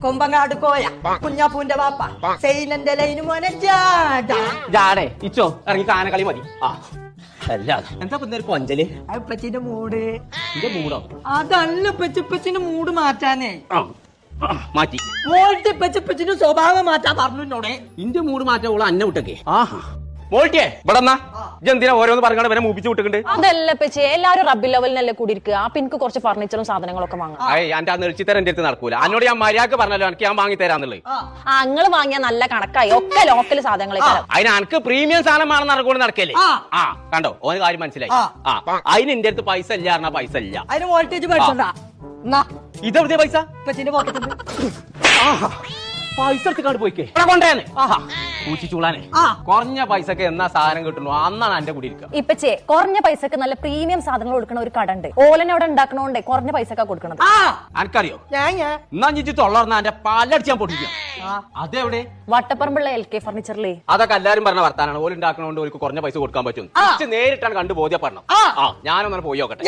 കൊമ്പങ്ങാട് കോയ കുഞ്ഞാപ്പൂന്റെ വാപ്പ സൈനന്റെ ലൈന് മോനെ ജാട. ജാടേ ഇച്ചോ ഇറങ്ങി കാനകളി മതി. ആ. അല്ല എന്താ ഇപ്പൊ ഇന്നൊരു കൊഞ്ചൽ? അപ്പച്ചിന്റെ മൂട്. എന്റെ മൂടോ? അതല്ല പെച്ചിപ്പച്ചിന്റെ മൂട് മാറ്റാനേ. മാറ്റി. മോൾട്ട് പെച്ചിപ്പച്ചിന്റെ സ്വഭാവം മാറ്റാ പറഞ്ഞു എന്നോടെ ഇന്റെ മൂട് മാറ്റാൻ ഓള അന്നെ വിട്ടൊക്കെ. ആഹാ. മോൾട്ടിയേ ഇവിടെ എന്നാ ഇജ്ജെന്തിനാ ഓരോന്ന് പറഞ്ഞാണ് വരെ മൂപ്പിച്ച് വിട്ടിട്ടുണ്ട്? അതല്ല പച്ചേ എല്ലാരും റബ്ബി ലെവലിനല്ലേ കൂടി ഇരിക്കുക അപ്പൊ എനിക്ക് കുറച്ച് ഫർണിച്ചറും സാധനങ്ങളൊക്കെ വാങ്ങാം. അയ്യ എന്റെ ആ നെളിച്ചിത്തരം എന്റെ അടുത്ത് നടക്കൂല. എന്നോട് ഞാൻ മര്യാദയ്ക്ക് പറഞ്ഞല്ലോ എനിക്ക് ഞാൻ വാങ്ങി തരാന്നുള്ളത്. ആ. അങ്ങൾ വാങ്ങിയ നല്ല കണക്കായി. ഒക്കെ ലോക്കൽ സാധനങ്ങളെ അതിന് എനിക്ക് പ്രീമിയം സാധനമാണെന്ന് നടക്കൂടെ നടക്കല്ലേ? ആ. ആ കണ്ടോ? ഓന് കാര്യം മനസ്സിലായി. ആ. അതിന് എന്റെ അടുത്ത് പൈസ ഇല്ല പറഞ്ഞാ പൈസ ഇല്ല. അതിന് വോൾട്ടേജ് ഇതെവിടെയാ പൈസ? പൈസ എടുത്തിക്കാണ്ട് പോയിക്കേ. ഇവിടെ കൊണ്ടേന്ന് ആഹാ. പൂച്ചിച്ചൂളാനെ ആ. കുറഞ്ഞ പൈസക്ക് എന്നാ സാധനം കിട്ടുന്നു? അന്നാണ് എന്റെ കൂടി ഇരിക്കുക. ഇപ്പച്ചേ കുറഞ്ഞ പൈസക്ക് നല്ല പ്രീമിയം സാധനങ്ങൾ കൊടുക്കുന്ന ഒരു കട ഉണ്ട് ഓലനെ അവിടെ ഉണ്ടാക്കണോണ്ടേ കുറഞ്ഞ പൈസക്കാ കൊടുക്കണത്. ആ. എനിക്കറിയോ എന്നാ ഞിച്ച് തൊള്ളർന്ന എന്റെ പല്ലടിച്ച് പൊട്ടിക്കാം ആ. അതെവിടെ? വട്ടപ്പറമ്പുള്ള എൽ കെ ഫർണിച്ചറിലേ അതൊക്കെ എല്ലാരും പറഞ്ഞ വർത്താനാണ്. ഓലുണ്ടാക്കണോണ്ട് ഓർക്ക് കുറഞ്ഞ പൈസ കൊടുക്കാൻ പറ്റും നേരിട്ടാണ് കണ്ടു ബോധ്യപ്പെടണം. ഞാനൊന്നും പോയി നോക്കട്ടെ.